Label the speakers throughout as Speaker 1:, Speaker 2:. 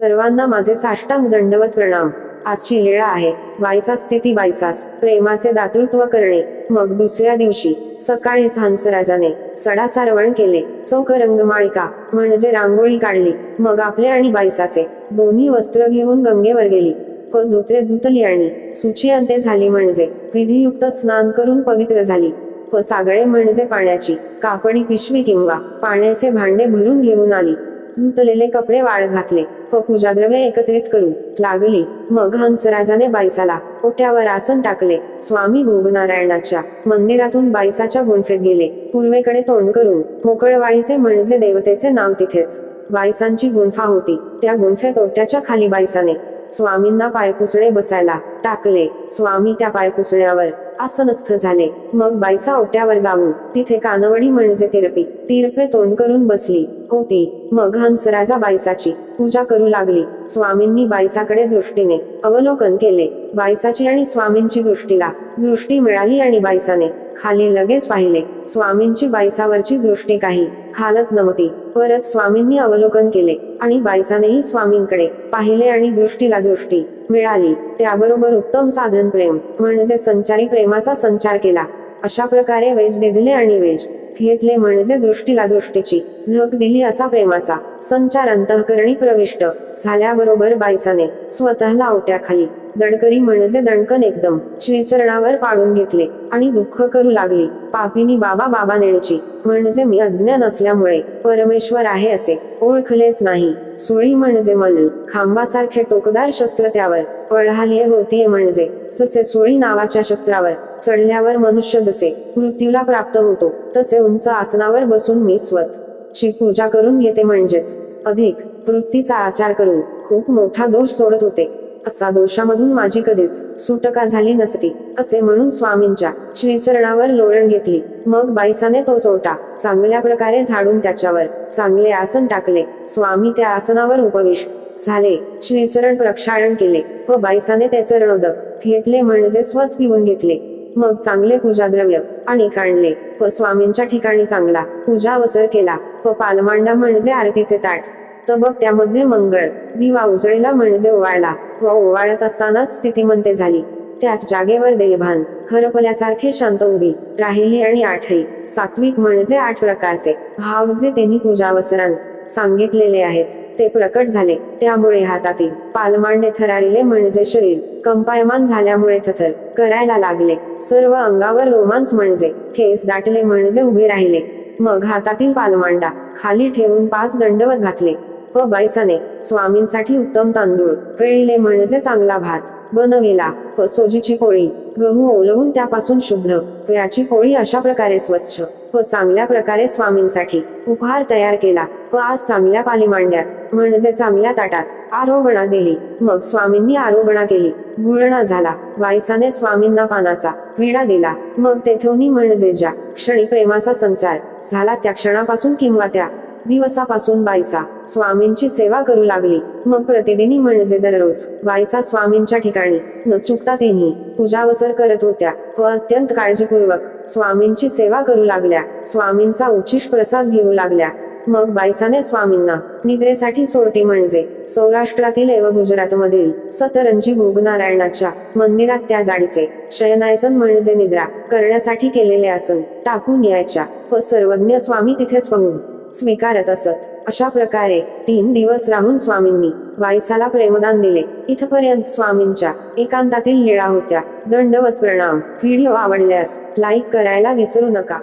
Speaker 1: सर्वांना माझे साष्टांग दंडवत प्रणाम. आजची लीळा आहे. वायसास स्थिती बायसास प्रेमाचे दातृत्व करणे. मग दुसऱ्या दिवशी सकाळीच हंसराजाने सडा सारवण केले. चौक रंगमाळिका म्हणजे रांगोळी काढली. मग आपले आणि बायसाचे दोन्ही वस्त्र घेऊन गंगेवर गेली. व धोत्रे धुतली आणि सुची अंते झाली म्हणजे विधियुक्त स्नान करून पवित्र झाली. व सागळे म्हणजे पाण्याची कापडी पिशवी किंवा पाण्याचे भांडे भरून घेऊन आली. धुतलेले कपडे वाळ घातले. व पूजाद्रव्य एकत्रित करू लागली. मग हंसराजाने बाईसाला ओट्यावर आसन टाकले. स्वामी भोगनारायणाच्या मंदिरातून बाईसाच्या गुंफेत गेले. पूर्वेकडे तोंड करून मोकळवाळीचे म्हणजे देवतेचे नाव तिथेच. बाईसांची गुंफा होती. त्या गुंफेत ओट्याच्या खाली बाईसाने स्वामींना पायपुसणे बसायला टाकले. स्वामी त्या पायपुसण्यावर आसनस्थ झाले. मग बाईसा ओट्यावर जाऊन तिथे कानवडी म्हणजे तिरपी तिरपे तोंड करून बसली होती. मग हंसराजा बाईसाची पूजा करू लागली. स्वामींनी बाईसाकडे दृष्टीने अवलोकन केले. बाईसाची आणि स्वामींची दृष्टीला दृष्टी मिळाली आणि बाईसाने खाली लगेच पाहिले. स्वामींची बायसावरची दृष्टी काही हालत नव्हती. परत स्वामींनी अवलोकन केले आणि बायसानेही स्वामींकडे पाहिले आणि दृष्टीला दृष्टी मिळाली. त्याबरोबर उत्तम साधन प्रेम म्हणजे संचारी प्रेमाचा संचार केला. अशा प्रकारे वेज दिधले आणि वेज घेतले म्हणजे दृष्टीला दृष्टीची झक दिली असा प्रेमाचा. संचार अंतःकरणी प्रविष्ट. झाल्याबरोबर बायसाने स्वतःला ओट्याखाली दणकरी म्हणजे दणकन एकदम. श्रीचरणावर पाडून घेतले आणि दुःख करू लागली. पापिनी बाबा बाबा नेणची. म्हणजे मी अज्ञान असल्यामुळे परमेश्वर आहे असे ओळखलेच नाही. सुळी म्हणजे मल. खांबासारखे टोकदार शस्त्र त्यावर. पळहालीय होतीये म्हणजे जसे सुळी नावाच्या शस्त्रावर चढल्यावर मनुष्य जसे मृत्यूला प्राप्त होतो तसे उंच आसनावर बसून मी स्वत ची पूजा करून घेते म्हणजेच अधिक वृत्तीचा आचार करून खूप मोठा दोष सोडत होते. असा दोषामधून माझी कधीच सुटका झाली नसती असे म्हणून स्वामींच्या श्रीचरणावर लोळण घेतली. मग बाईसाने तो चोटा चांगल्या प्रकारे झाडून त्याच्यावर चांगले आसन टाकले. स्वामी त्या आसनावर उपवेश झाले. श्रीचरण प्रक्षाळण केले व बायसाने त्याचे रणोदक घेतले म्हणजे स्वत पिऊन घेतले. मग चांगले पूजाद्रव्य आणि काढले व स्वामींच्या ठिकाणी चांगला पूजा अवसर केला व पालमांडा म्हणजे आरतीचे ताट. तबक त्यामध्ये मंगळ दिवा उजळीला म्हणजे ओवाळला व ओवाळत असतानाच स्थितिमंते झाली. त्याच जागेवर देहभान हरपल्यासारखे शांत उभी राहिली आणि आठही सात्विक म्हणजे आठ प्रकारचे भाव जे त्यांनी पूजावसरांत सांगितलेले आहेत. ते प्रकट झाले. त्यामुळे हातातील पालमांडे थरारिले म्हणजे शरीर कंपायमान झाल्यामुळे थथर करायला लागले. सर्व अंगावर रोमांच म्हणजे केस दाटले म्हणजे उभे राहिले. मग हातातील पालमांडा खाली ठेवून पाच दंडवत घातले. व स्वामींसाठी उत्तम तांदूळ पेळीले म्हणजे चांगला भात बनविला. सोजीची पोळी गहू ओलवून त्यापासून शुद्ध याची पोळी अशा प्रकारे स्वच्छ व चांगल्या प्रकारे स्वामींसाठी उपहार तयार केला व आज चांगल्या पाली मांड्यात म्हणजे चांगल्या ताटात आरोगणा दिली. मग स्वामींनी आरोगणा केली. गुळणा झाला. वायसाने स्वामींना पानाचा विडा दिला. मग तेथोनी म्हणजे ज्या क्षणी प्रेमाचा संचार झाला त्या क्षणापासून किंवा त्या दिवसापासून बायसा स्वामींची सेवा करू लागली. मग प्रतिदिनी म्हणजे दररोज बायसा स्वामींच्या ठिकाणी न चुकता तिन्ही पूजावसर करत होत्या. व अत्यंत काळजीपूर्वक स्वामींची सेवा करू लागल्या. स्वामींचा उच्चिष्ट प्रसाद घेऊ लागल्या. मग बायसाने स्वामींना निद्रेसाठी सोडटी म्हणजे सौराष्ट्रातील एव गुजरातमधील सतरंजी भोगनारायणाच्या मंदिरात त्या जाडीचे शयनायसन म्हणजे निद्रा करण्यासाठी केलेले आसन टाकून यायच्या. व सर्वज्ञ स्वामी तिथेच पाहून स्वीकारत असत. अशा प्रकारे तीन दिवस राहून स्वामींनी वायसाला प्रेमदान दिले. इथपर्यंत स्वामींच्या एकांतातील लीळा होत्या. दंडवत प्रणाम. व्हिडिओ आवडल्यास लाईक करायला विसरू नका.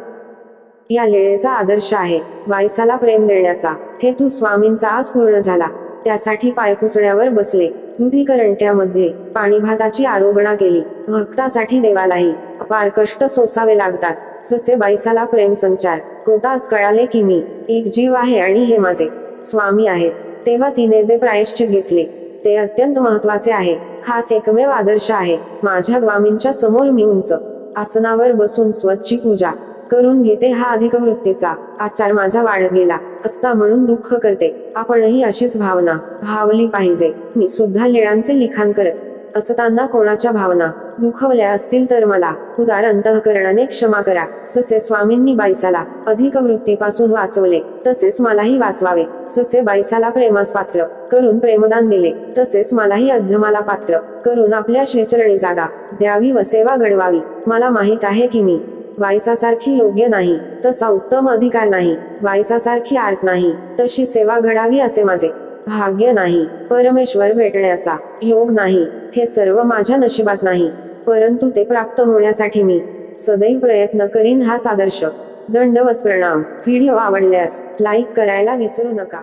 Speaker 1: या लीळेचा आदर्श आहे. वायसाला प्रेम देण्याचा हेतू स्वामींचा आज पूर्ण झाला. त्यासाठी पायपुसण्यावर बसले. दुधीकरंट्यामध्ये पाणी भाताची आरोगणा केली. भक्तासाठी देवालाही अपार कष्ट सोसावे लागतात. जसे बाईसाला प्रेम संचार होताच कळाले की मी एक जीव आहे आणि हे माझे स्वामी आहेत. तेव्हा तिने जे प्रायश्चित घेतले ते अत्यंत महत्त्वाचे आहे. हाच एकमेव आदर्श आहे. माझ्या स्वामींच्या समोर मी उंच आसनावर बसून स्वतःची पूजा करून घेते. हा अधिक वृत्तीचा आचार माझा वाढत गेला असता म्हणून दुःख करते. आपणही अशीच भावना भावली पाहिजे. मी सुद्धा लिळांचे लिखाण करत असताना कोणाच्या भावना दुखवल्या असतील तर मला उदार अंतःकरणाने क्षमा करा. जसे स्वामींनी बाईसाला अधिक वृत्तीपासून वाचवले तसेच मलाही वाचवावे. जसे बाईसाला प्रेमास पात्र करून प्रेमदान दिले तसेच मलाही अध्यमाला पात्र करून आपल्या श्रीचरणी जागा द्यावी व सेवा घडवावी. मला माहीत आहे की मी वायसासारखी योग्य नाही तसा उत्तम अधिकार नाही वायसासारखी आर्त नाही तशी सेवा घडावी असे माझे भाग्य नाही परमेश्वर भेटण्याचा योग नाही हे सर्व माझ्या नशिबात नाही परंतु ते प्राप्त होण्यासाठी मी सदैव प्रयत्न करीन हाच आदर्श. दंडवत प्रणाम. व्हिडिओ आवडल्यास लाईक करायला विसरू नका.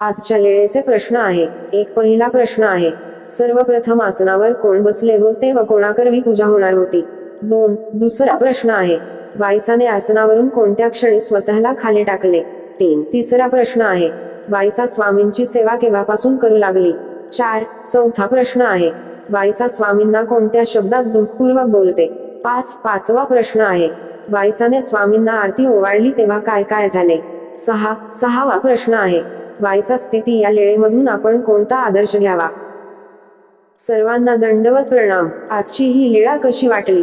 Speaker 1: आजच्या लेळेचे प्रश्न आहे. एक पहिला प्रश्न आहे. सर्वप्रथम आसनावर कोण बसले होते व कोणाकरवी पूजा होणार होती? दोन. दुसरा प्रश्न आहे. वायसाने आसनावरून कोणत्या क्षणी स्वतःला खाली टाकले? तीन. तिसरा प्रश्न आहे. वायसा स्वामींची सेवा केव्हापासून करू लागली? चार चौथा प्रश्न आहे. वायसा स्वामींना कोणत्या शब्दात दुःखपूर्वक बोलते? पाच पाचवा प्रश्न आहे. वायसाने स्वामींना आरती ओवाळली तेव्हा काय काय झाले? सहा सहावा प्रश्न आहे. वायसा स्थिती या लेळेमधून आपण कोणता आदर्श घ्यावा? सर्वांना दंडवत प्रणाम. आजची ही लीळा कशी वाटली?